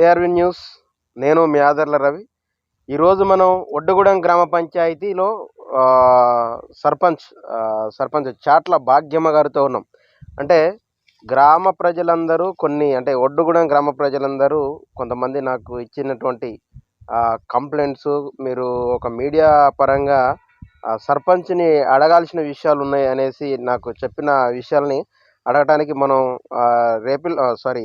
ARV news నేను మీ ఆదర్ల రవి. ఈరోజు మనం ఒడ్డుగూడెం గ్రామ పంచాయతీలో సర్పంచ్ సర్పంచ్ చాట్ల భాగ్యమ్మ గారితో ఉన్నాం. అంటే గ్రామ ప్రజలందరూ కొన్ని అంటే ఒడ్డుగూడెం గ్రామ ప్రజలందరూ కొంతమంది నాకు ఇచ్చినటువంటి కంప్లైంట్స్ మీరు ఒక మీడియా పరంగా సర్పంచ్ని అడగాల్సిన విషయాలు ఉన్నాయి అనేసి నాకు చెప్పిన విషయాల్ని అడగటానికి మనం రేపిల్ సారీ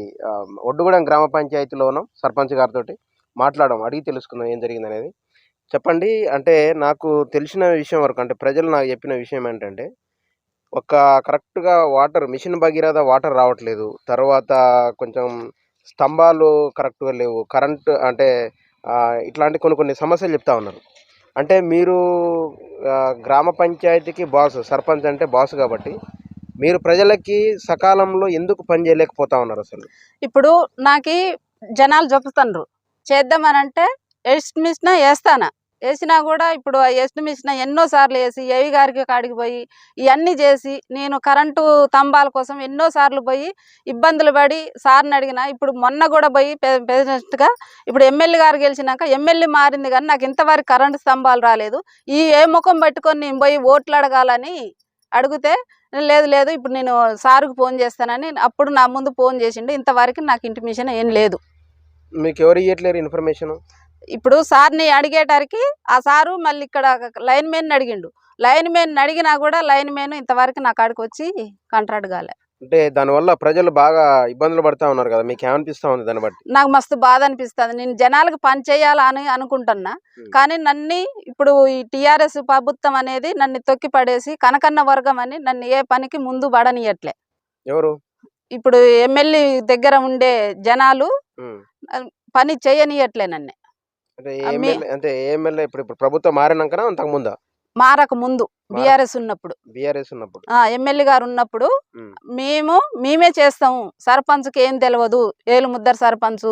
ఒడ్డుగూడెం గ్రామ పంచాయతీలో ఉన్నాం సర్పంచ్ గారితో మాట్లాడడం అడిగి తెలుసుకుందాం ఏం జరిగింది అనేది చెప్పండి అంటే నాకు తెలిసిన విషయం వరకు అంటే ప్రజలు నాకు చెప్పిన విషయం ఏంటంటే ఒక కరెక్ట్గా వాటర్ మిషన్ భగీరథ వాటర్ రావట్లేదు తర్వాత కొంచెం స్తంభాలు కరెక్ట్గా లేవు కరెంట్ అంటే ఇట్లాంటి కొన్ని కొన్ని సమస్యలు చెప్తా ఉన్నారు. అంటే మీరు గ్రామ పంచాయతీకి బాస్ సర్పంచ్ అంటే బాస్ కాబట్టి మీరు ప్రజలకి సకాలంలో ఎందుకు పని చేయలేకపోతా ఉన్నారు అసలు? ఇప్పుడు నాకు జనాలు చెప్తుండ్రు చేద్దామనంటే ఎస్టిమిషన్ వేస్తాను వేసినా కూడా ఇప్పుడు ఆ ఎస్టిమిషన్ ఎన్నో సార్లు వేసి ఏవి గారికి కాడికి పోయి ఇవన్నీ చేసి నేను కరెంటు స్తంభాల కోసం ఎన్నో సార్లు పోయి ఇబ్బందులు పడి సార్ని అడిగిన ఇప్పుడు మొన్న కూడా పోయి ప్రెసిడెంట్గా ఇప్పుడు ఎమ్మెల్యే గారు గెలిచినాక ఎమ్మెల్యే మారింది కానీ నాకు ఇంతవరకు కరెంటు స్తంభాలు రాలేదు. ఈ ఏ ముఖం పెట్టుకొని నేను పోయి ఓట్లు అడగాలని అడిగితే లేదు లేదు ఇప్పుడు నేను సార్కు ఫోన్ చేస్తానని అప్పుడు నా ముందు ఫోన్ చేసిండు. ఇంతవరకు నాకు ఇంటిమేషన్ ఏం లేదు. మీకు ఎవరు ఇవ్వట్లేరు ఇన్ఫర్మేషన్? ఇప్పుడు సార్ని అడిగేటరికి ఆ సారు మళ్ళీ ఇక్కడ లైన్ మెన్ అడిగిండు. లైన్ మెన్ అడిగినా కూడా లైన్ మెన్ ఇంతవరకు నా కాడికి వచ్చి కాంట్రాక్ట్ కాలే. అంటే దానివల్ల ప్రజలు బాగా ఇబ్బందులు పడతా ఉన్నారు కదా మీకు ఏమనిపిస్తా ఉంది దాన్ని బట్టి? నాకు మస్తు బాధ అనిపిస్తుంది. నేను జనాలకు పని చేయాలని అనుకుంటున్నా. కానీ నన్ను ఇప్పుడు ఈ టిఆర్ఎస్ ప్రభుత్వం అనేది నన్ను తొక్కి పడేసి కనకన్న వర్గం అని నన్ను ఏ పనికి ముందు పడనియట్లే. ఎవరు? ఇప్పుడు ఎమ్మెల్యే దగ్గర ఉండే జనాలు. పని చేయనియట్లే నన్ను. అంటే ఎమ్మెల్యే అంటే ఏ ఎమ్మెల్యే ఇప్పుడు ఇప్పుడు ప్రభుత్వం మారినాకనా అంతకు ముందా మారక ముందు బీఆర్ఎస్ ఉన్నప్పుడు. బీఆర్ఎస్ ఉన్నప్పుడు. ఎమ్మెల్యే గారు ఉన్నప్పుడు. మేము మేమే చేస్తాము. సర్పంచ్కి ఏం తెలియదు ఏలు ముద్దరు సర్పంచ్.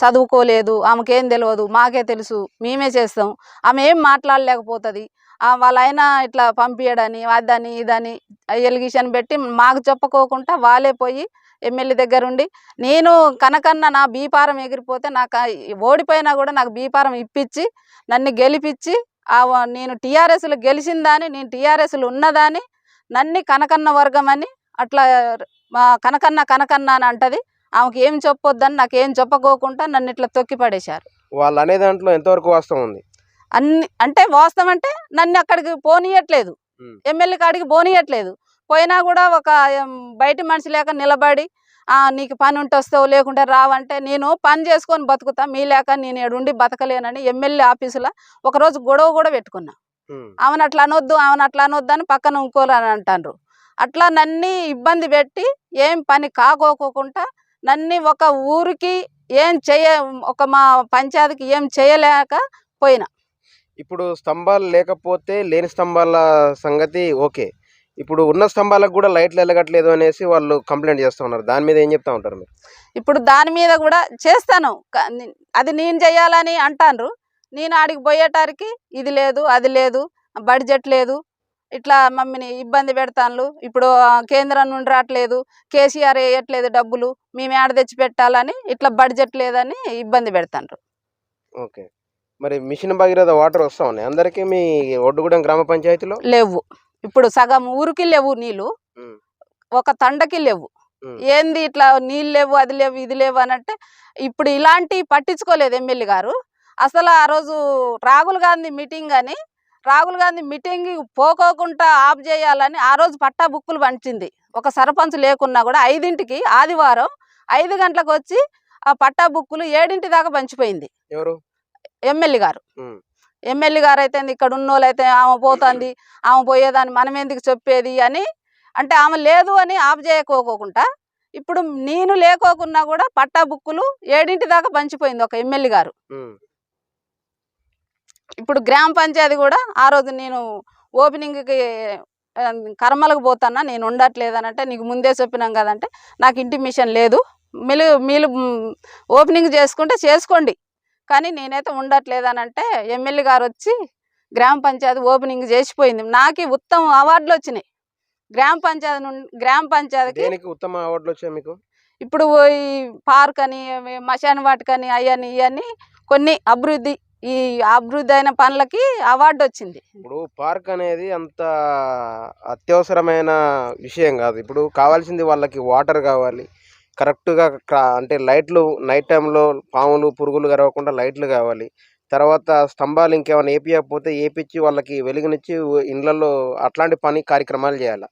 చదువుకోలేదు. ఆమెకేం తెలియదు మాకే తెలుసు. మేమే చేస్తాం. ఆమె ఏం మాట్లాడలేకపోతుంది. వాళ్ళ ఆయన ఇట్లా పంపించడని అదని ఇదని ఎలిగేషన్ పెట్టి మాకు చెప్పుకోకుండా వాళ్ళే పోయి ఎమ్మెల్యే దగ్గర ఉండి నేను కనకన్న నా బీపారం ఎగిరిపోతే నాకు ఓడిపోయినా కూడా నాకు బీపారం ఇప్పించి నన్ను గెలిపించి నేను టీఆర్ఎస్లో గెలిచిందాని నేను టీఆర్ఎస్లో ఉన్నదాని నన్ను కనకన్న వర్గం అని అట్లా మా కనకన్న కనకన్న అని అంటది. ఆమెకి ఏం చెప్పొద్దని నాకు ఏం చెప్పకోకుండా నన్ను ఇట్లా తొక్కి పడేశారు. వాళ్ళు అనే దాంట్లో ఎంతవరకు వాస్తవం ఉంది? అన్ని అంటే వాస్తవం అంటే నన్ను అక్కడికి పోనీయట్లేదు. ఎమ్మెల్యే కాడికి పోనీయట్లేదు. పోయినా కూడా ఒక బయట మనిషి లేక నిలబడి "ఆ, నీకు పని ఉంటే వస్తావు లేకుంటే రావంటే నేను పని చేసుకొని బతుకుతా మీ లేక నేను ఏడుండి బతకలేనని ఎమ్మెల్యే ఆఫీసులో ఒకరోజు గొడవ కూడా పెట్టుకున్నా. ఆమెను అట్లా అనొద్దు ఆమెను అట్లా అనొద్దు అని పక్కన ఇంకోలని అంటారు అట్లా నన్ను ఇబ్బంది పెట్టి ఏం పని కాకోకుండా నన్ను ఒక ఊరికి ఏం చేయ ఒక మా పంచాయతీకి ఏం చేయలేక పోయినా. ఇప్పుడు స్తంభాలు లేకపోతే లేని స్తంభాల సంగతి ఓకే. ఇప్పుడు ఉన్న స్తంభాలకు కూడా లైట్లు వెలగట్లేదు అనేసి వాళ్ళు కంప్లైంట్ చేస్తూ ఉన్నారు. దాని మీద ఏం చెప్తా ఉంటారు మీరు? ఇప్పుడు దాని మీద కూడా చేస్తాను. అది నేను చేయాలని అంటాన్రు. నేను ఆడికి పోయేటానికి ఇది లేదు అది లేదు బడ్జెట్ లేదు ఇట్లా మమ్మల్ని ఇబ్బంది పెడతాను ఇప్పుడు కేంద్రం నుండి రావట్లేదు కేసీఆర్ వేయట్లేదు డబ్బులు మేము ఏడ తెచ్చి పెట్టాలని ఇట్లా బడ్జెట్ లేదని ఇబ్బంది పెడతాండ్రు ఓకే. మరి మిషన్ భగీరథ వాటర్ వస్తా ఉన్నాయి. అందరికీ మీ ఒడ్డుగూడెం గ్రామ పంచాయతీలో? లేవు. ఇప్పుడు సగం ఊరికి లేవు నీళ్ళు ఉమ్. ఒక తండకి లేవు. ఏంది ఇట్లా నీళ్ళు లేవు అది లేవు ఇది లేవు అని అంటే ఇప్పుడు ఇలాంటి పట్టించుకోలేదు ఎమ్మెల్యే గారు అసలు ఆ రోజు రాహుల్ గాంధీ మీటింగ్ అని రాహుల్ గాంధీ మీటింగ్ పోకోకుండా ఆఫ్ చేయాలని ఆ రోజు పట్టా బుక్కులు పంచింది ఒక సర్పంచ్ లేకున్నా కూడా ఐదింటికి ఆదివారం ఐదు గంటలకు వచ్చి ఆ పట్టా బుక్కులు ఏడింటి దాకా పంచిపోయింది ఎవరు ఎమ్మెల్యే గారు. ఎమ్మెల్యే గారు అయితే ఇక్కడ ఉన్నోళ్ళు అయితే ఆమె పోతుంది ఆమె పోయేదాన్ని మనం ఎందుకు చెప్పేది అని అంటే ఆమె లేదు అని ఆఫ్ చేయకోకుండా ఇప్పుడు నేను లేకోకున్నా కూడా పట్టా బుక్కులు ఏడింటి దాకా పంచిపోయింది ఒక ఎమ్మెల్యే గారు. ఇప్పుడు గ్రామ పంచాయతీ కూడా ఆ రోజు నేను ఓపెనింగ్కి కర్మలకు పోతానా నేను ఉండట్లేదు అని అంటే నీకు ముందే చెప్పినాం కదంటే నాకు ఇంటిమిషన్ లేదు మీరు మీరు ఓపెనింగ్ చేసుకుంటే చేసుకోండి కానీ నేనైతే ఉండట్లేదు అని అంటే ఎమ్మెల్యే గారు వచ్చి గ్రామ పంచాయతీ ఓపెనింగ్ చేసిపోయింది. నాకు ఉత్తమ అవార్డులు వచ్చినాయి గ్రామ పంచాయతీ నుండి గ్రామ పంచాయతీకి ఉత్తమ అవార్డులు వచ్చాయి మీకు? ఇప్పుడు ఈ పార్క్ అని మశాన్ వాటికని అవని ఇవన్నీ కొన్ని అభివృద్ధి ఈ అభివృద్ధి అయిన పనులకి అవార్డు వచ్చింది ఇప్పుడు పార్క్ అనేది అంత అత్యవసరమైన విషయం కాదు. ఇప్పుడు కావాల్సింది వాళ్ళకి వాటర్ కావాలి కరెక్ట్గా అంటే లైట్లు నైట్ టైంలో పాములు పురుగులు కరవకుండా లైట్లు కావాలి. తర్వాత స్తంభాలు ఇంకేమైనా వేపించకపోతే వేపించి వాళ్ళకి వెలుగునిచ్చి ఇండ్లలో అట్లాంటి పని కార్యక్రమాలు చేయాలి.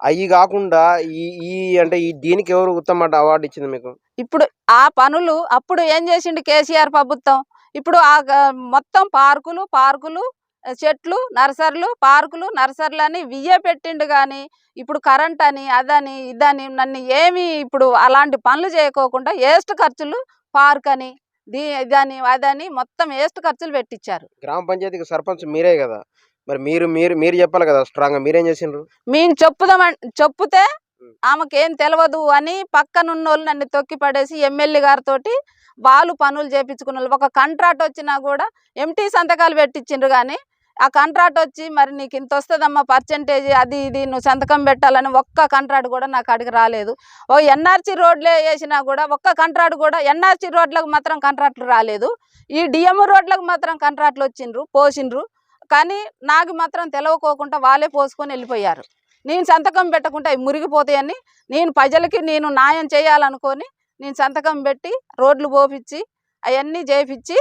అవి కాకుండా ఈ ఈ అంటే ఈ దీనికి ఎవరు ఉత్తమ అవార్డు ఇచ్చింది మీకు? ఇప్పుడు ఆ పనులు అప్పుడు ఏం చేసిండు కేసీఆర్ ప్రభుత్వం? ఇప్పుడు ఆ మొత్తం పార్కులు పార్కులు చెట్లు నర్సర్లు పార్కులు నర్సర్లు అని వియ్య పెట్టిండు కానీ ఇప్పుడు కరెంట్ అని అదని ఇదని నన్ను ఏమి ఇప్పుడు అలాంటి పనులు చేయకోకుండా వేస్ట్ ఖర్చులు పార్క్ అని దీ ఇదని అదని మొత్తం వేస్ట్ ఖర్చులు పెట్టించారు గ్రామ పంచాయతీకి సర్పంచ్ మీరే కదా. మరి మీరు మీరు మీరు చెప్పాలి కదా స్ట్రాంగ్గా మీరేం చేసిండ్రు? మేము చెప్పుదాం చెప్పుతే. ఆమెకేం తెలియదు అని పక్కనున్న వాళ్ళు నన్ను తొక్కి పడేసి ఎమ్మెల్యే గారితో వాళ్ళు పనులు చేపించుకున్న వాళ్ళు ఒక కాంట్రాక్ట్ వచ్చినా కూడా ఎంటీ సంతకాలు పెట్టించిండ్రు కానీ ఆ కాంట్రాక్ట్ వచ్చి మరి నీకు ఇంత వస్తుందమ్మా పర్సంటేజ్ అది ఇది నువ్వు సంతకం పెట్టాలని ఒక్క కాంట్రాక్ట్ కూడా నాకు అడిగి రాలేదు. ఓ ఎన్ఆర్సీ రోడ్లే వేసినా కూడా ఒక్క కాంట్రాక్ట్ కూడా ఎన్ఆర్సీ రోడ్లకు మాత్రం కాంట్రాక్ట్లు రాలేదు. ఈ డిఎం రోడ్లకు మాత్రం కాంట్రాక్ట్లు వచ్చిండ్రు పోసిండ్రు. కానీ నాకు మాత్రం తెలవకోకుండా వాళ్ళే పోసుకొని వెళ్ళిపోయారు. నేను సంతకం పెట్టకుండా అవి మురిగిపోతాయని నేను ప్రజలకి నేను న్యాయం చేయాలనుకొని నేను సంతకం పెట్టి రోడ్లు పోపించి అవన్నీ చేపించి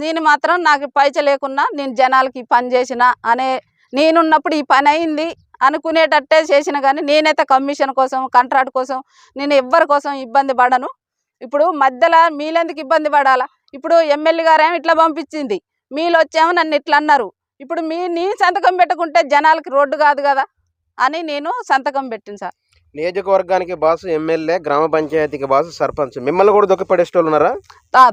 నేను మాత్రం నాకు పైచ లేకున్నా నేను జనాలకి పని చేసిన అనే నేనున్నప్పుడు ఈ పని అయింది అనుకునేటట్టే చేసిన కానీ నేనైతే కమిషన్ కోసం కాంట్రాక్ట్ కోసం నేను ఎవ్వరి కోసం ఇబ్బంది పడను. ఇప్పుడు మధ్యలో మీలెందుకు ఇబ్బంది పడాలా? ఇప్పుడు ఎమ్మెల్యే గారేమో ఇట్లా పంపించింది మీలు వచ్చేమో నన్ను ఇట్లా అన్నారు. ఇప్పుడు మీ నీ సంతకం పెట్టుకుంటే జనాలకి రోడ్డు కాదు కదా అని నేను సంతకం పెట్టిన సార్. నియోజకవర్గానికి బాసు ఎమ్మెల్యే గ్రామ పంచాయతీకి బాసు సర్పంచ్. మిమ్మల్ని కూడా దొక్కి పడేసేటోళ్ళు ఉన్నారా?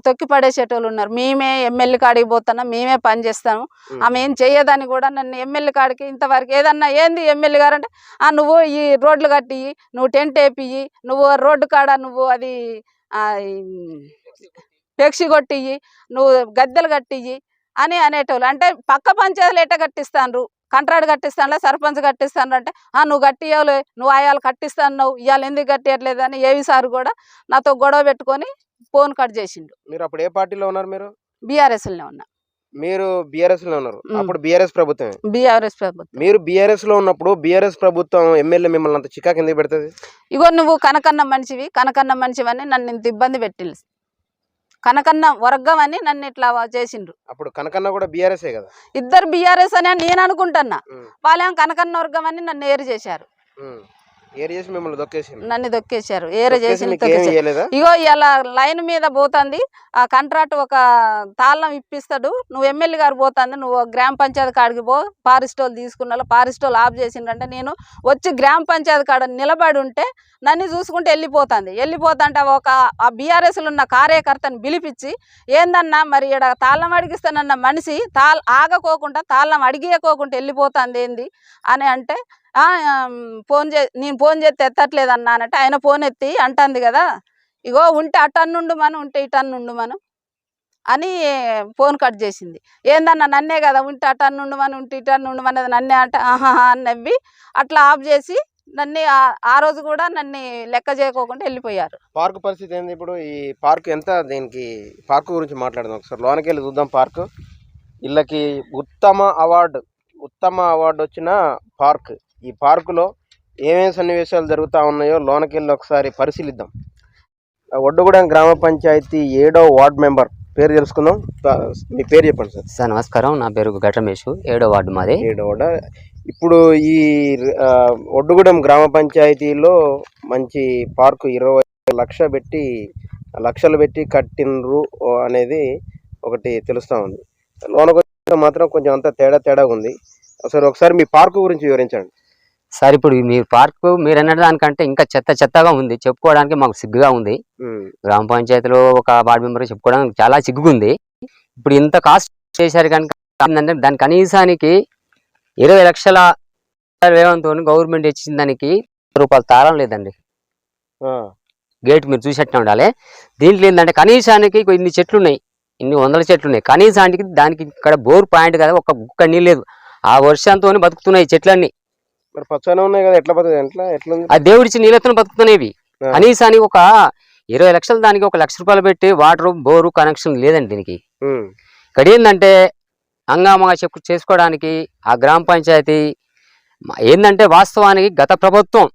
తొక్కి పడేసేటోళ్ళు ఉన్నారు. మేమే ఎమ్మెల్యే కాడికి పోతున్నాం మేమే పని చేస్తాము. ఆమె ఏం చెయ్యదని కూడా నన్ను ఎమ్మెల్యే కాడికి ఇంతవరకు ఏదన్నా ఏంది ఎమ్మెల్యే గారు అంటే "ఆ, నువ్వు ఈ రోడ్లు కట్టి నువ్వు టెంట్ వేపియి నువ్వు రోడ్డు కాడ నువ్వు అది ఫ్లెక్సీ కొట్టియ్యి నువ్వు గద్దెలు కట్టియ్యి అని అనేటోళ్ళు. అంటే పక్క పంచాయతీలు ఎట్ట కట్టిస్తాండ్రు కంట్రాడు కట్టిస్తానులే సర్పంచ్ కట్టిస్తాను అంటే "ఆ, నువ్వు కట్టియావులే నువ్వు అయాలు కట్టిస్తాను ఇవాళ ఎందుకు కట్టియట్లేదు అని ఏవి సార్ కూడా నాతో గొడవ పెట్టుకొని ఫోన్ కట్ చేసిండు. మీరు అప్పుడు ఏ పార్టీలో ఉన్నారు మీరు? బీఆర్ఎస్లోనే ఉన్నా. మీరు బీఆర్ఎస్లో ఉన్నారు. అప్పుడు బీఆర్ఎస్ ప్రభుత్వమే. బీఆర్ఎస్ ప్రభుత్వం. మీరు బీఆర్ఎస్లో ఉన్నప్పుడు బీఆర్ఎస్ ప్రభుత్వం ఎమ్మెల్యే మిమ్మల్ని అంత చికాకు ఎందుకు పెడుతుంది? ఇగో నువ్వు కనకన్న మనిషివి కనకన్న మనిషివని నన్ను ఇంత ఇబ్బంది పెట్టిండు కనకన్న వర్గం అని నన్ను ఇట్లా చేసిండ్రు. అప్పుడు కనకన్న కూడా బీఆర్ఎస్ఏ కదా? ఇద్దరు బీఆర్ఎస్ అని నేను అనుకుంటున్నా. మ్. వాళ్ళేమో కనకన్న వర్గం అని నన్ను ఏరు చేశారు. నన్ను దొక్కేశారు. ఏరు చేసి ఇగో ఇలా లైన్ మీద పోతుంది. ఆ కాంట్రాక్ట్ ఒక తాళం ఇప్పిస్తాడు. నువ్వు ఎమ్మెల్యే గారు పోతుంది. నువ్వు గ్రామ పంచాయతీ కాడికి పో. పారిస్ట్ వాళ్ళు తీసుకున్నా పారిస్ట్ వాళ్ళు ఆఫ్ చేసిండంటే నేను వచ్చి గ్రామ పంచాయతీ కాడ నిలబడి ఉంటే నన్ను చూసుకుంటే వెళ్ళిపోతుంది. వెళ్ళిపోతుంటే ఒక ఆ బీఆర్ఎస్లో ఉన్న కార్యకర్తని పిలిపించి ఏందన్నా మరి ఇక్కడ తాళం అడిగిస్తానన్న మనిషి తాళ ఆగకోకుండా తాళం అడిగియకోకుండా వెళ్ళిపోతుంది ఏంది? అని అంటే "ఆ, ఆమ్, ఫోన్ చే నేను ఫోన్ చేస్తే ఎత్తట్లేదు అన్నా అనంటే ఆయన ఫోన్ ఎత్తి అంటుంది కదా ఇగో ఉంటే అటన్నుండు మనం ఉంటే ఇటన్నుండు మనం అని ఫోన్ కట్ చేసింది. ఏందన్నా నన్నే కదా ఉంటే అటన్నుండు మనం ఉంటే ఇటన్నుండు మనది నన్నే అంటే ఆహా అని నవ్వి అట్లా ఆఫ్ చేసి నన్ను ఆ- ఆ రోజు కూడా నన్ను లెక్క చేయకోకుండా వెళ్ళిపోయారు. పార్క్ పరిస్థితి ఏంది ఇప్పుడు? ఈ పార్క్ ఎంత దీనికి పార్క్ గురించి మాట్లాడదాం ఒకసారి. లోనికి వెళ్ళి చూద్దాం పార్క్. వీళ్ళకి ఉత్తమ అవార్డు ఉత్తమ అవార్డు వచ్చిన పార్క్. ఈ పార్కులో ఏమేమి సన్నివేశాలు జరుగుతూ ఉన్నాయో లోనికి వెళ్ళి ఒకసారి పరిశీలిద్దాం. ఒడ్డుగూడెం గ్రామ పంచాయతీ ఏడో వార్డ్ మెంబర్ పేరు తెలుసుకుందాం. మీ పేరు చెప్పండి సార్. సార్ నమస్కారం. నా పేరు గట్రమేష్ ఏడో వార్డు మాది. ఏడో వార్డ్. ఇప్పుడు ఈ ఒడ్డుగూడెం గ్రామ పంచాయతీలో మంచి పార్కు ఇరవై లక్ష పెట్టి లక్షలు పెట్టి కట్టినరు అనేది ఒకటి తెలుస్తూ ఉంది. లోనకు వచ్చే మాత్రం కొంచెం అంతా తేడా తేడాగా ఉంది అసలు ఒకసారి మీ పార్కు గురించి వివరించండి. సార్ ఇప్పుడు మీరు పార్క్ మీరు అన్న దానికంటే ఇంకా చెత్త చెత్తగా ఉంది. చెప్పుకోవడానికి మాకు సిగ్గుగా ఉంది. గ్రామ పంచాయతీలో ఒక వార్డు మెంబర్ చెప్పుకోవడానికి చాలా సిగ్గుంది ఇప్పుడు ఇంత కాస్ట్ చేశారు కనుక దాని కనీసానికి ఇరవై లక్షల వ్యయంతో గవర్నమెంట్ ఇచ్చిన దానికి రూపాయలు తాళం లేదండి. గేట్ మీరు చూసేట్టు ఉండాలి. దీంట్లో ఏంటంటే కనీసానికి ఇన్ని చెట్లు ఉన్నాయి ఇన్ని వందల చెట్లు ఉన్నాయి కనీసానికి దానికి ఇక్కడ బోర్ పాయింట్ కదా ఒక గుక్క నీళ్ళు లేదు. ఆ వర్షంతో బతుకుతున్నాయి చెట్లన్నీ. మరి పచ్చనే ఉన్నాయి కదా ఎట్లా బతుకు ఎట్లా ఎట్లా ఉంది? ఆ దేవుడిచ్చి నీళ్ళతో ఆ. కనీసానికి ఒక ఇరవై లక్షలు దానికి ఒక లక్ష రూపాయలు పెట్టి వాటర్ బోరు కనెక్షన్ లేదండి దీనికి. ఇక్కడ ఏంటంటే హంగామాగా చెప్పు చేసుకోవడానికి ఆ గ్రామ పంచాయతీ ఏందంటే వాస్తవానికి గత ప్రభుత్వం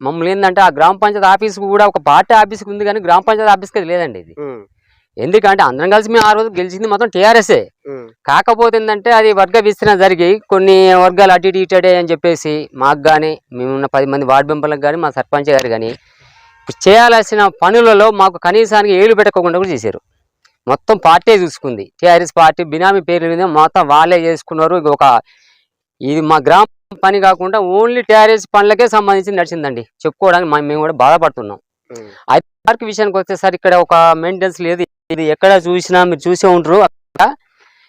మమ్మల్ని ఏంటంటే ఆ గ్రామ పంచాయతీ ఆఫీస్కి కూడా ఒక పార్టీ ఆఫీస్కి ఉంది కానీ గ్రామ పంచాయతీ ఆఫీస్కి లేదండి ఇది. ఎందుకంటే అందరం కలిసి మేము ఆ రోజు గెలిచింది మొత్తం టీఆర్ఎస్ఏ. కాకపోతే ఏంటంటే అది వర్గ విస్తరణ జరిగి కొన్ని వర్గాలు అటు ఇటు ఇటడే అని చెప్పేసి మాకు కానీ మేమున్న పది మంది వార్డు మెంబర్లకు కానీ మా సర్పంచ్ గారు కానీ చేయాల్సిన పనులలో మాకు కనీసానికి ఏలు పెట్టకుండా కూడా చేశారు. మొత్తం పార్టీ చూసుకుంది. టీఆర్ఎస్ పార్టీ బినామీ పేర్ల మీద మొత్తం వాళ్ళే చేసుకున్నారు. ఇది ఒక ఇది మా గ్రామ పని కాకుండా ఓన్లీ టీఆర్ఎస్ పనులకే సంబంధించి నడిచిందండి. చెప్పుకోవడానికి మేము కూడా బాధపడుతున్నాం. ఉమ్. పార్క్ విషయానికి వచ్చేసరికి ఇక్కడ ఒక మెయింటెనెన్స్ లేదు. ఇది ఎక్కడ చూసినా మీరు చూసే ఉంటారు. అక్కడ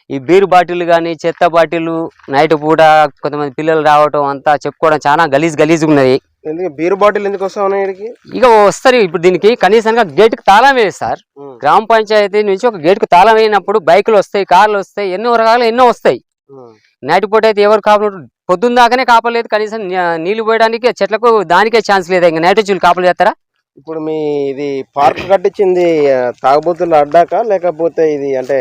ఈ బీర్ బాటిల్ కానీ చెత్త బాటిల్ నైట్ పూట కొంతమంది పిల్లలు రావటం అంతా చెప్పుకోవడం చాలా గలీజ్ గలీజ్గా ఉన్నది. బీర్ బాటిల్ ఎందుకు వస్తా ఉన్నాయి ఈడికి ఇక వస్తారు ఇప్పుడు దీనికి. కనీసంగా గేట్కి తాళం వేసి సార్. గ్రామ పంచాయతీ నుంచి ఒక గేట్కి తాళం వేయినప్పుడు బైకులు వస్తాయి కార్లు వస్తాయి ఎన్నో రకాలు ఎన్నో వస్తాయి. నైట్ పూట అయితే ఎవరు కాపలు పొద్దున్న దాకానే కాపలేదు. కనీసం నీళ్ళు పోయడానికి చెట్లకు దానికే ఛాన్స్ లేదు? ఇంకా నైట్ వచ్చి కాపలు చేస్తారా? ఇప్పుడు మీ ఇది పార్క్ కట్టించింది తాగుబోతులు అడ్డాక? లేకపోతే ఇది అంటే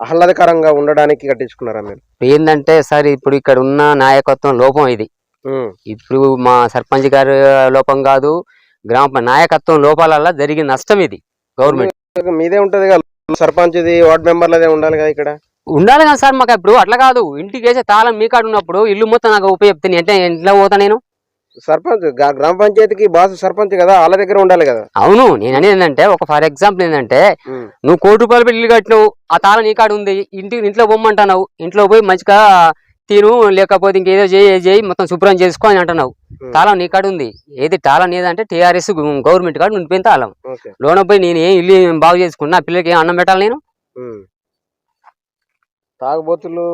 ఆహ్లాదకరంగా ఉండడానికి కట్టించుకున్నారా మీరు? ఏంటంటే సార్ ఇప్పుడు ఇక్కడ ఉన్న నాయకత్వం లోపం ఇది. ఇప్పుడు మా సర్పంచ్ గారి లోపం కాదు గ్రామ నాయకత్వం లోపాలల్ల జరిగిన నష్టం ఇది గవర్నమెంట్. మీదే ఉంటది కదా సర్పంచ్ది వార్డ్ మెంబర్లదే ఉండాలి కదా ఇక్కడ? ఉండాలి కదా సార్ మాకు ఇప్పుడు అట్లా కాదు. ఇంటికి వేసే తాళం మీ కాడ ఉన్నప్పుడు ఇల్లు మొత్తం నాకు ఉపయోగిస్తాను అంటే ఇంట్లో పోతా నేను. సర్పంచ్ గ్రామ పంచాయతీకి బాస్ సర్పంచ్ కదా వాళ్ళ దగ్గర ఉండాలి కదా. అవును నేను అనేది ఏంటంటే ఒక ఫర్ ఎగ్జాంపుల్ ఏంటంటే నువ్వు కోటి రూపాయలు ఇల్లు కట్టినావు ఆ తాళం నీ కాడ ఉంది ఇంటికి ఇంట్లో బొమ్మంటున్నావు ఇంట్లో పోయి మంచిగా తిను లేకపోతే ఇంకేదో చేయి చేయి మొత్తం శుభ్రం చేసుకో అని అంటున్నావు. తాళం నీ కాడ ఉంది. ఏది తాళం ఏదంటే టీఆర్ఎస్ గవర్నమెంట్ కాడ ఉండిపోయిన తాళం. లోన పోయి నేను ఏం ఇల్లు బాగు చేసుకున్నా పిల్లలకి ఏం అన్నం పెట్టాలి నేను. తాగుబోతులు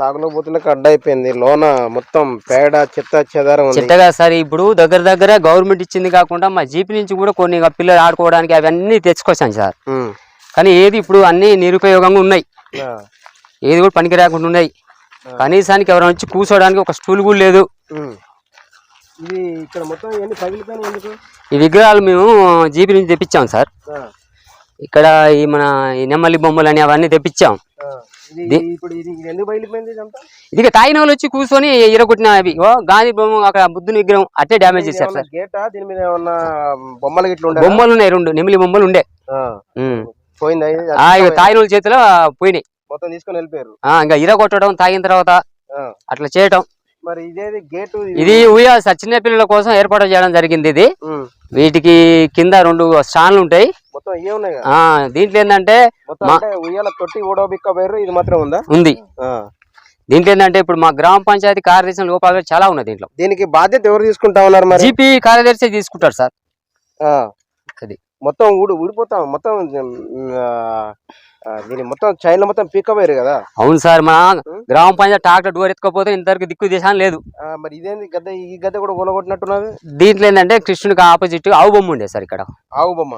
తాగుబోతులకు అడ్డ అయిపోయింది లోన మొత్తం పేడ చెత్త చెదారం చిట్టగా సరే ఇప్పుడు దగ్గర దగ్గర గవర్నమెంట్ ఇచ్చింది కాకుండా మా జీపీ నుంచి కూడా కొన్ని పిల్లలు ఆడుకోవడానికి అవన్నీ తెచ్చుకొచ్చాను సార్. కానీ ఏది ఇప్పుడు అన్ని నిరుపయోగంగా ఉన్నాయి. ఏది కూడా పనికి రాకుండా ఉన్నాయి. కనీసానికి ఎవరైనా వచ్చి కూర్చోడానికి ఒక స్టూల్ కూడా లేదు. ఇది ఇక్కడ మొత్తం ఈ విగ్రహాలు మేము జీపీ నుంచి తెప్పించాం సార్. ఇక్కడ ఈ మన నెమ్మలి బొమ్మలు అని అవన్నీ తెప్పించాం. ఇది తాగిన వాళ్ళు వచ్చి కూర్చొని ఇరగొట్టిన అవి. ఓ గాంధీ బొమ్మ అక్కడ బుద్ధుని విగ్రహం అట్టే డ్యామేజ్ చేశారు సార్. బొమ్మలు బొమ్మలు ఉన్నాయి రెండు నెమిలి బొమ్మలు ఉండే. తాగిన వాళ్ళ చేతిలో పోయినాయి. మొత్తం తీసుకొని వెళ్ళిపోయారు. ఇంకా ఇరగొట్టడం తాగిన తర్వాత. అట్లా చేయటం. మరి ఇదేది గేటు ఇది? ఉయ్యాల సార్ చిన్న పిల్లల కోసం ఏర్పాటు చేయడం జరిగింది ఇది. వీటికి కింద రెండు స్టాండ్లు ఉంటాయి. దీంట్లో ఏంటంటే ఉయ్యాల తొట్టి ఊడబిక్క పోయారు ఇది మాత్రం ఉందా? ఉంది. దీంట్లో ఏంటంటే ఇప్పుడు మా గ్రామ పంచాయతీ కార్యదర్శి లోపాలు చాలా ఉన్నాయి దీంట్లో. దీనికి బాధ్యత ఎవరు తీసుకుంటా ఉన్నారు మరి? జీపీ కార్యదర్శి తీసుకుంటారు సార్. ఆ. అది. మొత్తం ఊడి ఊడిపోతాం. మొత్తం దీని మొత్తం చైన్లో మొత్తం పీక్కపోయారు కదా? అవును సార్ మా? గ్రామ పంచాయతీ ట్రాక్టర్ డోర్ ఎత్తుకపోతే ఇంతవరకు దిక్కు దేశాన్ని లేదు. మరి ఇదేంది గద్ద? ఈ గద్ద కూడా కొనగొట్టినట్టున్నది? దీంట్లో ఏంటంటే కృష్ణుడికి ఆపోజిట్ ఆవు బొమ్మ ఉండే సార్ ఇక్కడ. ఆవు బొమ్మ?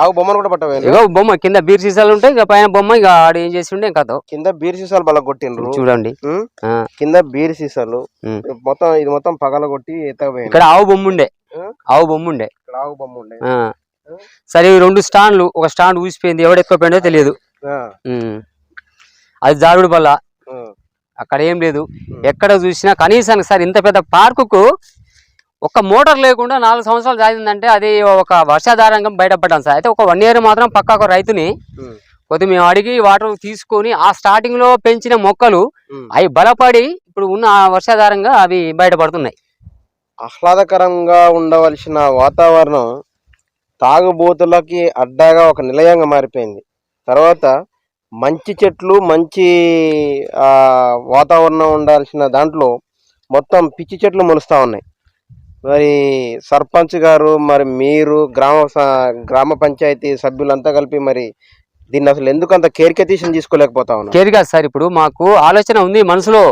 ఆవు బొమ్మను కూడా పట్టవేలు ఇగో బొమ్మ కింద బీర్ సీసాలు ఉంటాయి ఇక పైన బొమ్మ ఇక ఆడు ఏం చేసి ఉండే ఇంకా అదో. కింద బీర్ సీసాలు బల కొట్టిండ్రు. చూడండి. కింద బీర్ సీసాలు. మొత్తం ఇది మొత్తం పగల కొట్టి ఎత్తకపోయింది ఇక్కడ ఆవు బొమ్మ ఉండే? ఆవు బొమ్మ ఉండే. ఇక్కడ ఆవు బొమ్మ ఉండే. సరే ఈ రెండు స్టాండ్లు ఒక స్టాండ్ ఊసిపోయింది ఎవడు ఎత్తుకోపోయిందో తెలియదు. అది జారుడు వల్ల ఆ, అక్కడ ఏం లేదు. ఎక్కడ చూసినా కనీసానికి సార్ ఇంత పెద్ద పార్కుకు ఒక మోటార్ లేకుండా నాలుగు సంవత్సరాలు సాగిందంటే అది ఒక వర్షాధారంగా బయటపడ్డాం సార్. అయితే ఒక వన్ ఇయర్ మాత్రం పక్కా ఒక రైతుని ఉం, కొద్దిగా మేము అడిగి వాటర్ తీసుకొని ఆ స్టార్టింగ్లో పెంచిన మొక్కలు. అవి బలపడి ఇప్పుడు ఉన్న ఆ వర్షాధారంగా అవి బయటపడుతున్నాయి. ఆహ్లాదకరంగా ఉండవలసిన వాతావరణం తాగుబోతులకి అడ్డాగా ఒక నిలయంగా మారిపోయింది. తర్వాత మంచి చెట్లు మంచి వాతావరణం ఉండాల్సిన దాంట్లో మొత్తం పిచ్చి చెట్లు మొలుస్తూ ఉన్నాయి. మరి సర్పంచ్ గారు మరి మీరు గ్రామ గ్రామ పంచాయతీ సభ్యులంతా కలిపి మరి దీన్ని అసలు ఎందుకు అంత కేర్కెతీషన్ తీసుకోలేకపోతా ఉన్నారు? కేరిగా సార్ ఇప్పుడు మాకు ఆలోచన ఉంది మనసులో.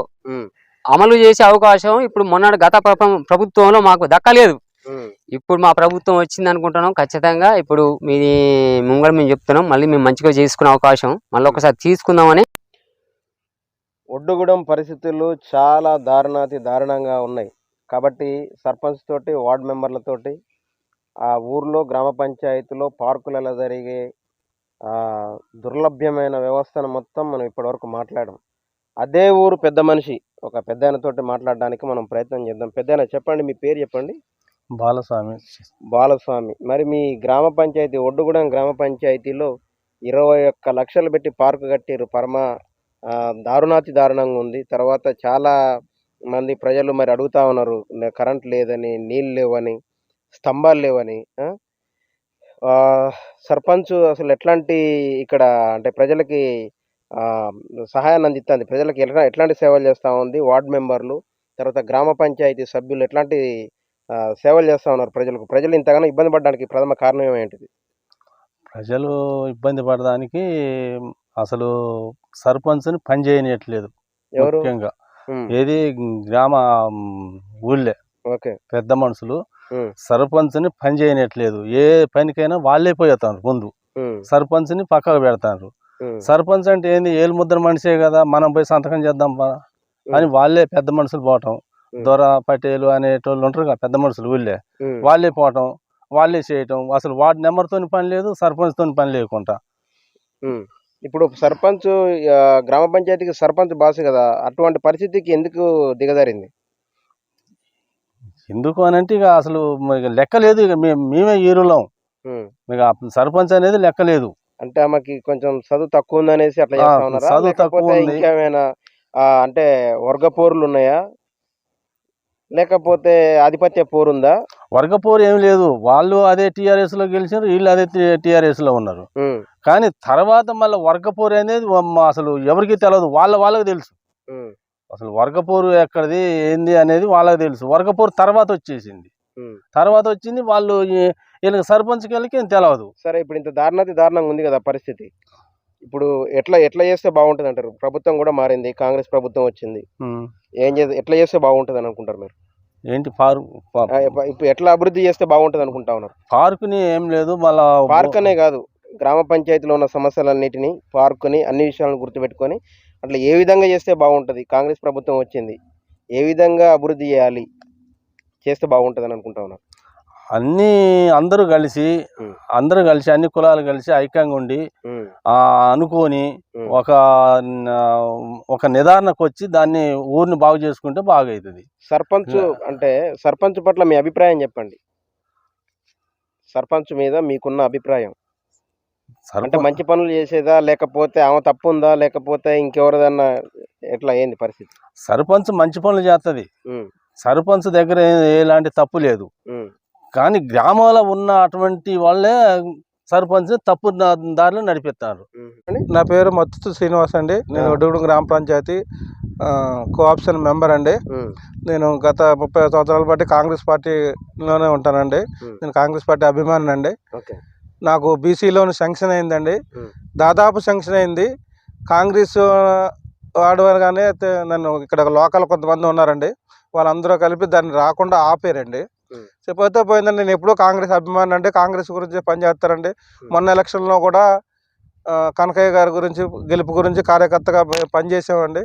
అమలు చేసే అవకాశం ఇప్పుడు మొన్నటి గత ప్రభ- ప్రభుత్వంలో మాకు దక్కలేదు. ఇప్పుడు మా ప్రభుత్వం వచ్చింది అనుకుంటున్నాం ఖచ్చితంగా. ఇప్పుడు మీ ముంగడ మేము చెప్తున్నాం మళ్ళీ మేము మంచిగా చేసుకునే అవకాశం. మళ్ళీ ఒకసారి తీసుకుందామని. ఒడ్డుగూడెం పరిస్థితులు చాలా దారుణాతి దారుణంగా ఉన్నాయి. కాబట్టి సర్పంచ్ తోటి వార్డ్ మెంబర్లతోటి ఆ ఊర్లో గ్రామ పంచాయతీలో పార్కులలో జరిగే దుర్లభ్యమైన వ్యవస్థను మొత్తం మనం ఇప్పటివరకు మాట్లాడాం. అదే ఊరు పెద్ద మనిషి ఒక పెద్ద ఆయనతోటి మాట్లాడడానికి మనం ప్రయత్నం చేద్దాం. పెద్ద చెప్పండి మీ పేరు చెప్పండి. బాలస్వామి. బాలస్వామి. మరి మీ గ్రామ పంచాయతీ ఒడ్డుగూడెం గ్రామ పంచాయతీలో ఇరవై ఒక్క లక్షలు పెట్టి పార్కు కట్టారు పరమ దారుణాతి దారుణంగా ఉంది. తర్వాత చాలా మంది ప్రజలు మరి అడుగుతా ఉన్నారు కరెంట్ లేదని నీళ్ళు లేవని స్తంభాలు లేవని సర్పంచ్ అసలు ఎట్లాంటి ఇక్కడ అంటే ప్రజలకి సహాయాన్ని అందిస్తుంది ప్రజలకు ఎట్లా ఎట్లాంటి సేవలు చేస్తూ ఉంది? వార్డు మెంబర్లు తర్వాత గ్రామ పంచాయతీ సభ్యులు ఎట్లాంటి సేవలు చేస్తూ ఉన్నారు ప్రజలకు. ప్రజలు ఇంతగానో ఇబ్బంది పడడానికి ప్రథమ కారణం ఏంటిది ప్రజలు ఇబ్బంది పడడానికి అసలు సర్పంచ్ని పని చేయనియట్లేదు ఎవరు? ముఖ్యంగా. ఏది గ్రామ ఊళ్ళే ఓకే. పెద్ద మనుషులు సర్పంచ్ని పని చేయనియట్లేదు. ఏ పనికైనా వాళ్ళే పోతారు ముందు. సర్పంచ్ని పక్కకు పెడతారు. సర్పంచ్ అంటే ఏంది? ఏలు ముద్ర మనిషే కదా మనం పోయి సంతకం చేద్దాం అని వాళ్ళే పెద్ద మనుషులు పోవటం. దొర పటేలు అనేటోళ్ళు ఉంటారు కదా పెద్ద మనుషులు ఊళ్ళే వాళ్ళే పోవటం వాళ్ళే చేయటం అసలు వార్డు నెంబర్తో పని లేదు సర్పంచ్తో పని లేకుండా. ఇప్పుడు సర్పంచ్ గ్రామ పంచాయతీకి సర్పంచ్ బాస్ కదా అటువంటి పరిస్థితికి ఎందుకు దిగజారింది? ఎందుకు అని అంటే ఇక అసలు లెక్క లేదు ఇక మేము మేమే ఇక ఆ సర్పంచ్ అనేది లెక్క లేదు. అంటే ఆమెకి కొంచెం చదువు తక్కువ ఉంది అనేసి అట్లా చదువు తక్కువ. ఇంకేమైనా ఆ, అంటే వర్గ పోరులు ఉన్నాయా? లేకపోతే ఆధిపత్య పోరు ఉందా? వర్గపోరు ఏం లేదు. వాళ్ళు అదే టీఆర్ఎస్లో గెలిచారు వీళ్ళు అదే టీఆర్ఎస్లో ఉన్నారు. కానీ తర్వాత మళ్ళీ వర్గపోరు అనేది వ- అసలు ఎవరికి తెలియదు వాళ్ళ వాళ్ళకి తెలుసు. అసలు వర్గపోరు ఎక్కడిది ఏంది అనేది వాళ్ళకి తెలుసు. వర్గపోరు తర్వాత వచ్చేసింది. తర్వాత వచ్చింది వాళ్ళు వీళ్ళకి సర్పంచ్కి వెళ్ళకి ఏం తెలియదు సరే ఇప్పుడు ఇంత దారుణాతి దారుణంగా ఉంది కదా పరిస్థితి. ఇప్పుడు ఎట్లా ఎట్లా చేస్తే బాగుంటుంది అంటారు? ప్రభుత్వం కూడా మారింది కాంగ్రెస్ ప్రభుత్వం వచ్చింది. ఏం చేస్తే ఎట్లా చేస్తే బాగుంటుంది అని అనుకుంటారు మీరు? ఏంటి పార్ పా- ఆ, ఇప్ప- ఇప్పుడు ఎట్లా అభివృద్ధి చేస్తే బాగుంటుంది అనుకుంటా ఉన్నారు? పార్కుని ఏం లేదు మళ్ళా పార్క్ అనే కాదు గ్రామ పంచాయతీలో ఉన్న సమస్యలన్నిటిని పార్కుని అన్ని విషయాలను గుర్తుపెట్టుకొని అట్లా ఏ విధంగా చేస్తే బాగుంటుంది? కాంగ్రెస్ ప్రభుత్వం వచ్చింది ఏ విధంగా అభివృద్ధి చేయాలి చేస్తే బాగుంటుంది అని అనుకుంటా ఉన్నారు? అన్ని అందరూ కలిసి. అందరూ కలిసి అన్ని కులాలు కలిసి ఐక్యంగా ఉండి అనుకొని. ఒక ఒక నిర్ధారణకు వచ్చి దాన్ని ఊరిని బాగు చేసుకుంటే బాగా అవుతుంది సర్పంచ్ అంటే సర్పంచ్ పట్ల మీ అభిప్రాయం చెప్పండి. సర్పంచ్ మీద మీకున్న అభిప్రాయం. అంటే మంచి పనులు చేసేదా లేకపోతే ఆమె తప్పు ఉందా లేకపోతే ఇంకెవరిదన్నా ఎట్లా ఏంది పరిస్థితి? సర్పంచ్ మంచి పనులు చేస్తుంది సర్పంచ్ దగ్గర ఎలాంటి తప్పు లేదు. కానీ గ్రామంలో ఉన్న అటువంటి వాళ్ళే సర్పంచ్ తప్పు దారిలో నడిపిస్తారు? నా పేరు మత్తుతు శ్రీనివాస్ అండి నేను. ఒడ్డుగూడెం గ్రామ పంచాయతీ కోఆప్షన్ మెంబర్ అండి నేను గత ముప్పై సంవత్సరాల బట్టి కాంగ్రెస్ పార్టీలోనే ఉంటానండి. నేను కాంగ్రెస్ పార్టీ అభిమాని అండి ఓకే నాకు బీసీలోని శాంక్షన్ అయిందండి. దాదాపు శాంక్షన్ అయింది కాంగ్రెస్ వాడవగానే నన్ను ఇక్కడ లోకల్ కొంతమంది ఉన్నారండి వాళ్ళందరూ కలిపి దాన్ని రాకుండా ఆపారండి. చెప్పితే పోయిందండి. నేను ఎప్పుడూ కాంగ్రెస్ అభిమాని అండి కాంగ్రెస్ గురించి పనిచేస్తారండి. మొన్న ఎలక్షన్లో కూడా కనకయ్య గారి గురించి గెలుపు గురించి కార్యకర్తగా పనిచేసామండి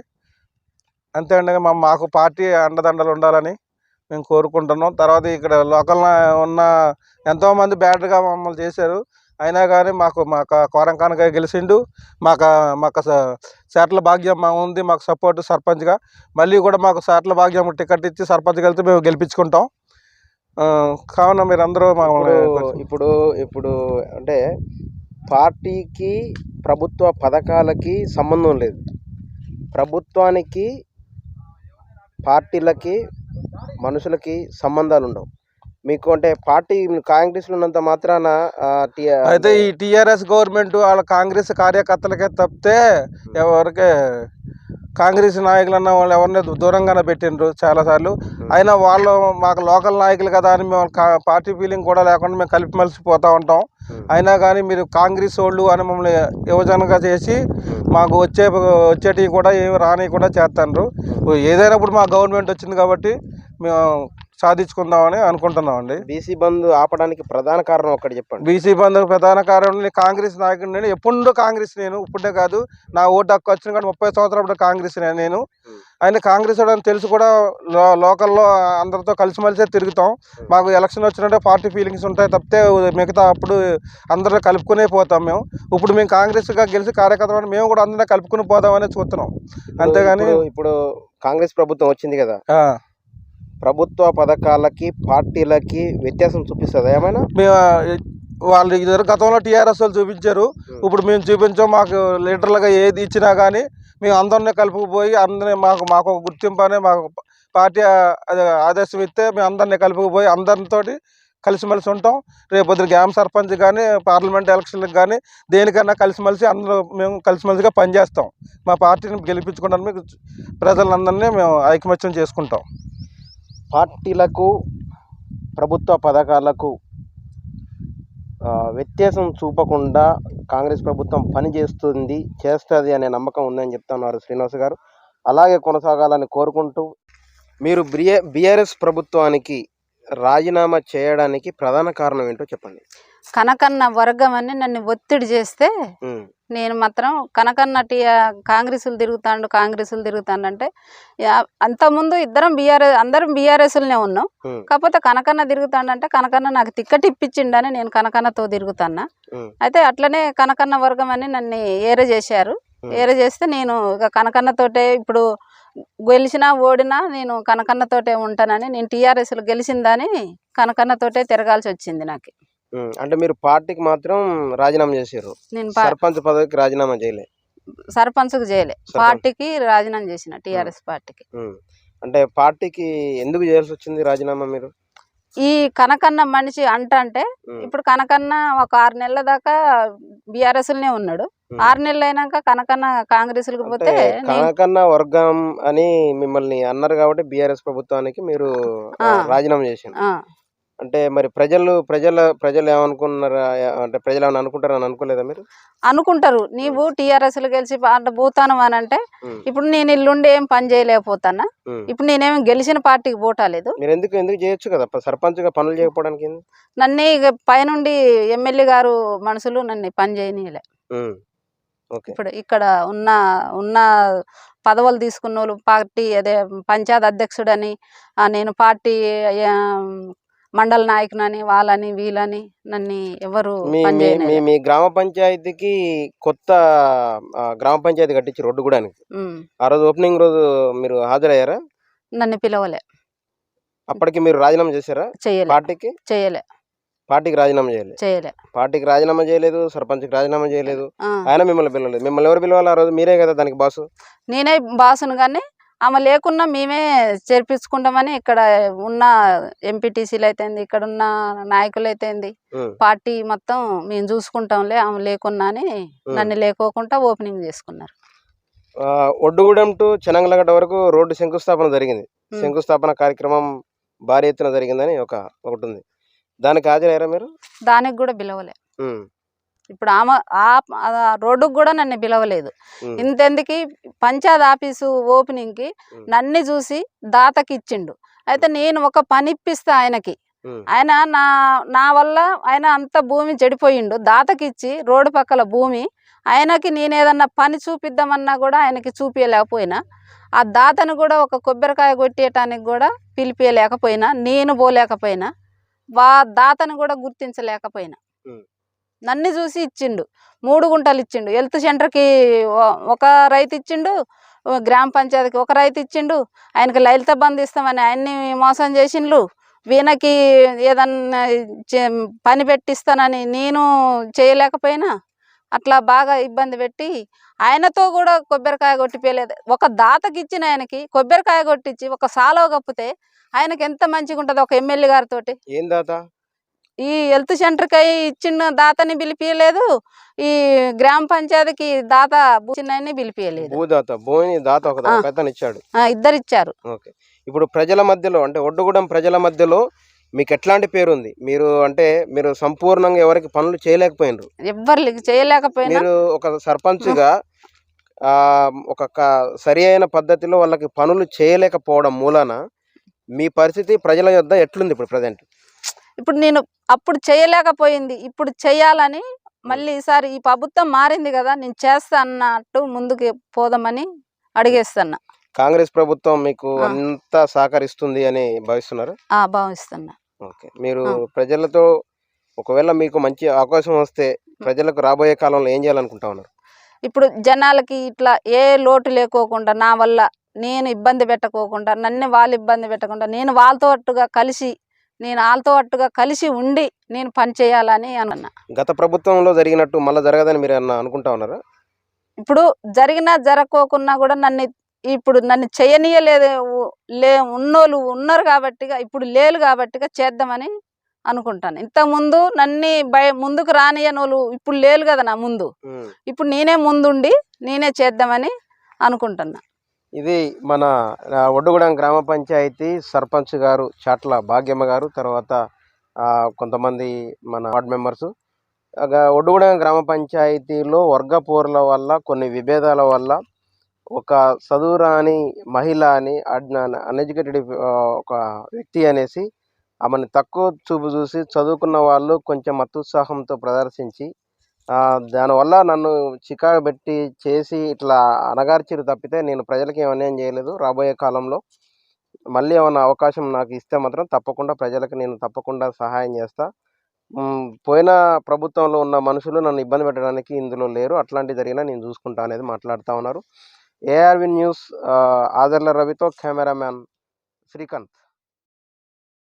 అంతే అండి. మా మాకు పార్టీ అండదండలు ఉండాలని మేము కోరుకుంటున్నాం. తర్వాత ఇక్కడ లోకల్ ఉన్న ఎంతోమంది బ్యాటరీగా మమ్మల్ని చేశారు. అయినా కానీ మాకు మాకు కోరం కనకయ్య గెలిచిండు మాకు మాకు శాట్ల భాగ్యం మా ఉంది. మాకు సపోర్ట్ సర్పంచ్గా. మళ్ళీ కూడా మాకు శాట్ల భాగ్యం టికెట్ ఇచ్చి సర్పంచ్ వెళ్తే మేము గెలిపించుకుంటాం. కావున మీరు అందరూ ఇప్పుడు ఇప్పుడు ఇప్పుడు అంటే పార్టీకి ప్రభుత్వ పథకాలకి సంబంధం లేదు. ప్రభుత్వానికి పార్టీలకి మనుషులకి సంబంధాలు ఉండవు. మీకు అంటే పార్టీ కాంగ్రెస్లో ఉన్నంత మాత్రాన అయితే ఈ టిఆర్ఎస్ గవర్నమెంట్ వాళ్ళ కాంగ్రెస్ కార్యకర్తలకే తప్పితే ఎవరికి కాంగ్రెస్ నాయకులు అన్న వాళ్ళు ఎవరిని దూరంగానే పెట్టిండ్రు చాలాసార్లు. అయినా వాళ్ళు మాకు లోకల్ నాయకులు కదా అని మేము పార్టీ ఫీలింగ్ కూడా లేకుండా మేము కలిపి మలిసిపోతూ ఉంటాం. అయినా కానీ మీరు కాంగ్రెస్ వాళ్ళు అని మమ్మల్ని యువజనగా చేసి మాకు వచ్చే వచ్చేటివి కూడా ఏమి రాని కూడా చేస్తాండ్రు. ఏదైనా ఇప్పుడు మా గవర్నమెంట్ వచ్చింది కాబట్టి మేము సాధించుకుందామని అనుకుంటున్నామండి. బీసీ బంద్ ఆపడానికి ప్రధాన కారణం ఒకటి చెప్పండి. బీసీ బంధు ప్రధాన కారణం నేను కాంగ్రెస్ నాయకుడు నేను ఎప్పుడూ కాంగ్రెస్ నేను ఇప్పుడే కాదు. నా ఓటు హక్కు వచ్చిన కానీ ముప్పై సంవత్సరాలు కాంగ్రెస్ నేను. ఆయన కాంగ్రెస్ అని తెలిసి కూడా లోకల్లో అందరితో కలిసిమెలిసే తిరుగుతాం. మాకు ఎలక్షన్ వచ్చినట్టే పార్టీ ఫీలింగ్స్ ఉంటాయి తప్పితే మిగతా అప్పుడు అందరూ కలుపుకునే పోతాం మేము. ఇప్పుడు మేము కాంగ్రెస్గా గెలిచి కార్యకర్తలు మేము కూడా అందరినీ కలుపుకుని పోదామని చూస్తున్నాం. అంతేగాని ఇప్పుడు- కాంగ్రెస్ ప్రభుత్వం వచ్చింది కదా. ప్రభుత్వ పథకాలకి పార్టీలకి వ్యత్యాసం చూపిస్తుంది? ఏమైనా? మేము వాళ్ళు ఇద్దరు గతంలో టీఆర్ఎస్ వాళ్ళు చూపించారు. ఇప్పుడు మేము చూపించాం మాకు లీడర్లుగా ఏది ఇచ్చినా కానీ మేము అందరినీ కలుపుకుపోయి అందరినీ మాకు మాకు ఒక గుర్తింపు అనే మాకు పార్టీ ఆదేశం ఇస్తే మేము అందరినీ కలుపుకుపోయి అందరితోటి కలిసిమెలిసి ఉంటాం. రేపు పొద్దున గ్రామ సర్పంచ్ కానీ పార్లమెంట్ ఎలక్షన్లకు కానీ దేనికన్నా కలిసిమెలిసి అందరూ మేము కలిసిమెలిసిగా పనిచేస్తాం. మా పార్టీని గెలిపించుకోవడానికి ప్రజలందరినీ మేము ఐకమత్యం చేసుకుంటాం. పార్టీలకు ప్రభుత్వ పథకాలకు వ్యత్యాసం చూపకుండా కాంగ్రెస్ ప్రభుత్వం పనిచేస్తుంది చేస్తుంది అనే నమ్మకం ఉందని చెప్తున్నారు శ్రీనివాస్ గారు. అలాగే కొనసాగాలని కోరుకుంటూ మీరు బిఏ బీఆర్ఎస్ ప్రభుత్వానికి రాజీనామా చేయడానికి ప్రధాన కారణం ఏంటో చెప్పండి. కనకన్న వర్గం అని నన్ను ఒత్తిడి చేస్తే నేను మాత్రం కనకన్న టీ కాంగ్రెస్లు తిరుగుతాండు కాంగ్రెస్లు తిరుగుతాండు అంటే అంతకుముందు ఇద్దరం బీఆర్ఎస్ అందరం బీఆర్ఎస్లనే ఉన్నాం. కాకపోతే కనకన్న తిరుగుతాండు అంటే కనకన్న నాకు టిక్కెట్ ఇప్పించిండని నేను కనకన్నతో తిరుగుతాన్నా. ఉమ్, అయితే అట్లనే కనకన్న వర్గం అని నన్ను ఏర చేశారు. ఏర చేస్తే నేను ఇక కనకన్నతోటే ఇప్పుడు గెలిచినా ఓడినా నేను కనకన్నతోటే ఉంటానని నేను టీఆర్ఎస్లో గెలిచిందని కనకన్నతోటే తిరగాల్సి వచ్చింది నాకు. అంటే మీరు పార్టీకి మాత్రం రాజీనామా చేశారు నేను పా- సర్పంచ్ పదవికి రాజీనామా చేయలే. సర్పంచ్కు చేయలే. సర్పంచ్. పార్టీకి రాజీనామా చేసిన టీఆర్ఎస్ పార్టీకి. ఉమ్. అంటే పార్టీకి ఎందుకు చేయాల్సి వచ్చింది రాజీనామా మీరు? ఈ కనకన్న మనిషి అంట అంటే ఉమ్, ఇప్పుడు కనకన్న ఒక ఆరు నెలల దాకా బీఆర్ఎస్లనే ఉన్నాడు. ఉమ్. ఆరు నెలలు అయినాక కనకన్న కాంగ్రెస్లకు అంటే పోతే నేను కనకన్న వర్గం అని మిమ్మల్ని అన్నారు కాబట్టి బీఆర్ఎస్ ప్రభుత్వానికి మీరు ఆ, ఆ. రాజీనామా ఆ, అంటే మరి ప్రజలు ప్రజల ప్రజలు ఏమనుకున్నారా? అంటే ప్రజలు ఏమైనా అనుకుంటారని అనుకోలేదా మీరు? అనుకుంటారు. నీవు టీఆర్ఎస్లు గెలిచి పాట పోతాను అని అంటే ఇప్పుడు నేను ఇల్లుండి ఏం పని చేయలేకపోతానా. ఇప్పుడు నేనేం గెలిచిన పార్టీకి పోటాలేదు మీరు ఎందుకు ఎందుకు చేయొచ్చు కదా? సర్పంచ్గా పనులు చేయకపోవడానికి? నన్ను ఇక పైనుండి ఎమ్మెల్యే గారు మనుషులు నన్ను పని చేయనీయలే. ఇప్పుడు ఇక్కడ ఉన్న ఉన్న పదవులు తీసుకున్న వాళ్ళు పార్టీ అదే పంచాయత్ అధ్యక్షుడని నేను పార్టీ మండల నాయకునని వాళ్ళని వీళ్ళని నన్ను ఎవరు మీ గ్రామ పంచాయతీకి కొత్త గ్రామ పంచాయతీ కట్టించి రోడ్డు కూడా. ఆ రోజు ఓపెనింగ్ రోజు మీరు హాజరయ్యారా? నన్ను పిలవలే. అప్పటికి మీరు రాజీనామా చేశారా? చేయలే. పార్టీకి? చేయలే. పార్టీకి రాజీనామా చేయలేదు చేయలే. పార్టీకి రాజీనామా చేయలేదు సర్పంచ్కి రాజీనామా చేయలేదు. ఆయన మిమ్మల్ని పిలవలేదు. మిమ్మల్ని ఎవరు పిలవాలి ఆ రోజు? మీరే కదా దానికి బాసు. నేనే బాసును కానీ ఆమె లేకున్నా మేమే చేర్పించుకుంటామని ఇక్కడ ఉన్న ఎంపీటీసీలు అయితేంది ఇక్కడ ఉన్న నాయకులు అయితేంది పార్టీ మొత్తం మేము చూసుకుంటాంలే ఆమె లేకున్నా అని. నన్ను లేకోకుండా ఓపెనింగ్ చేసుకున్నారు. ఒడ్డుగూడెం టు చెనంగలగడ్డ వరకు రోడ్డు శంకుస్థాపన జరిగింది. శంకుస్థాపన కార్యక్రమం భారీ ఎత్తున జరిగిందని ఒక ఒకటి ఉంది దానికి హాజరయ్యారా మీరు? దానికి కూడా పిలవలే. ఇప్పుడు ఆమె ఆ ఆ రోడ్డుకు కూడా నన్ను పిలవలేదు. ఇంతెందుకు పంచాయత్ ఆఫీసు ఓపెనింగ్కి. నన్ను చూసి దాతకి ఇచ్చిండు అయితే నేను ఒక పని ఇప్పిస్తా ఆయనకి ఆయన నా నా వల్ల ఆయన అంత భూమి చెడిపోయిండు. దాతకి ఇచ్చి రోడ్డు పక్కల భూమి ఆయనకి నేను ఏదన్నా పని చూపిద్దామన్నా కూడా ఆయనకి చూపించలేకపోయినా ఆ దాతను కూడా ఒక కొబ్బరికాయ కొట్టేయటానికి కూడా పిలిపియలేకపోయినా నేను పోలేకపోయినా వా దాతను కూడా గుర్తించలేకపోయినా. నన్ను చూసి ఇచ్చిండు. మూడు గుంటలు ఇచ్చిండు. హెల్త్ సెంటర్కి ఒక రైతు ఇచ్చిండు గ్రామ పంచాయతీకి ఒక రైతు ఇచ్చిండు. ఆయనకి లలిత బంధు ఇస్తామని ఆయన్ని మోసం చేసిండ్లు. వీణకి ఏదన్నా చే- పని పెట్టిస్తానని నేను చేయలేకపోయినా అట్లా బాగా ఇబ్బంది పెట్టి ఆయనతో కూడా కొబ్బరికాయ కొట్టిపోయలేదు ఒక దాతకి ఇచ్చిన ఆయనకి కొబ్బరికాయ కొట్టించి ఒక సాలో కప్పితే ఆయనకి ఎంత మంచిగా ఉంటుంది ఒక ఎమ్మెల్యే గారితోటి. ఏం దాత? ఈ హెల్త్ సెంటర్కి ఇచ్చిన దాతని పిలిపియలేదు. ఈ గ్రామ పంచాయతీకి దాత చిన్నని పిలిపియలేదు. భూదాత భూమిని దాత ఒక. పెద్దను ఇచ్చాడు ఆ, ఇద్దరు ఇచ్చారు ఓకే. ఇప్పుడు ప్రజల మధ్యలో అంటే ఒడ్డుగూడెం ప్రజల మధ్యలో మీకు ఎట్లాంటి పేరు ఉంది మీరు అంటే మీరు సంపూర్ణంగా ఎవరికి పనులు చేయలేకపోయినారు. ఎవ్వరు చేయలేకపోయినా మీరు ఒక సర్పంచ్గా ఆ, ఒక సరి అయిన పద్ధతిలో వాళ్ళకి పనులు చేయలేకపోవడం మూలాన మీ పరిస్థితి ప్రజల యొద్ద ఎట్లుంది ఇప్పుడు ప్రజెంట్? ఇప్పుడు నేను అప్పుడు చేయలేకపోయింది. ఇప్పుడు చేయాలని మళ్ళీ ఈసారి ఈ ప్రభుత్వం మారింది కదా నేను చేస్తా అన్నట్టు ముందుకు పోదామని అడిగేస్తున్నా. కాంగ్రెస్ ప్రభుత్వం మీకు. అంతా సహకరిస్తుంది అని భావిస్తున్నారు? ఆ భావిస్తున్నా. ఓకే. మీరు. ప్రజలతో ఒకవేళ మీకు మంచి అవకాశం వస్తే ప్రజలకు రాబోయే కాలంలో ఏం చేయాలనుకుంటా ఉన్నారు? ఇప్పుడు జనాలకి ఇట్లా ఏ లోటు లేకోకుండా నా వల్ల నేను ఇబ్బంది పెట్టకోకుండా నన్ను వాళ్ళు ఇబ్బంది పెట్టకుండా నేను వాళ్ళతో కలిసి నేను వాళ్ళతో అట్టుగా కలిసి ఉండి నేను పని చేయాలని అన్నా గత ప్రభుత్వంలో జరిగినట్టు మళ్ళీ జరగదని మీరు అన్న అనుకుంటా ఉన్నారా? ఇప్పుడు జరిగినా జరగకోకున్నా కూడా నన్ను ఇప్పుడు నన్ను చేయనీయలేదు లే ఉన్నోళ్ళు ఉన్నారు కాబట్టిగా ఇప్పుడు లేరు కాబట్టిగా చేద్దామని అనుకుంటాను. ఇంతకుముందు నన్ను బయ ముందుకు రానియనోళ్ళు ఇప్పుడు లేరు కదా నా ముందు. ఇప్పుడు నేనే ముందుండి నేనే చేద్దామని అనుకుంటున్నా. ఇది మన ఒడ్డుగూడెం గ్రామ పంచాయతీ సర్పంచ్ గారు చాట్ల భాగ్యమ్మ గారు తర్వాత కొంతమంది మన వార్డ్ మెంబర్స్. ఒడ్డుగూడెం గ్రామ పంచాయతీలో వర్గ పోర్ల వల్ల కొన్ని విభేదాల వల్ల ఒక చదువురాని మహిళ అని అన్ఎడ్యుకేటెడ్ ఒక వ్యక్తి అనేసి ఆమెను తక్కువ చూపు చూసి చదువుకున్న వాళ్ళు కొంచెం అత్యుత్సాహంతో ప్రదర్శించి దానివల్ల నన్ను చికాకు పెట్టి చేసి ఇట్లా అనగార్చిరు తప్పితే నేను ప్రజలకి ఏం చేయలేదు. రాబోయే కాలంలో మళ్ళీ ఏమైనా అవకాశం నాకు ఇస్తే మాత్రం తప్పకుండా ప్రజలకు నేను తప్పకుండా సహాయం చేస్తా. పోయిన ప్రభుత్వంలో ఉన్న మనుషులు నన్ను ఇబ్బంది పెట్టడానికి ఇందులో లేరు. అట్లాంటి జరిగినా నేను చూసుకుంటా అనేది మాట్లాడుతూ ఉన్నారు. ఏఆర్వి న్యూస్ ఆదర్ల రవితో కెమెరామ్యాన్ శ్రీకాంత్.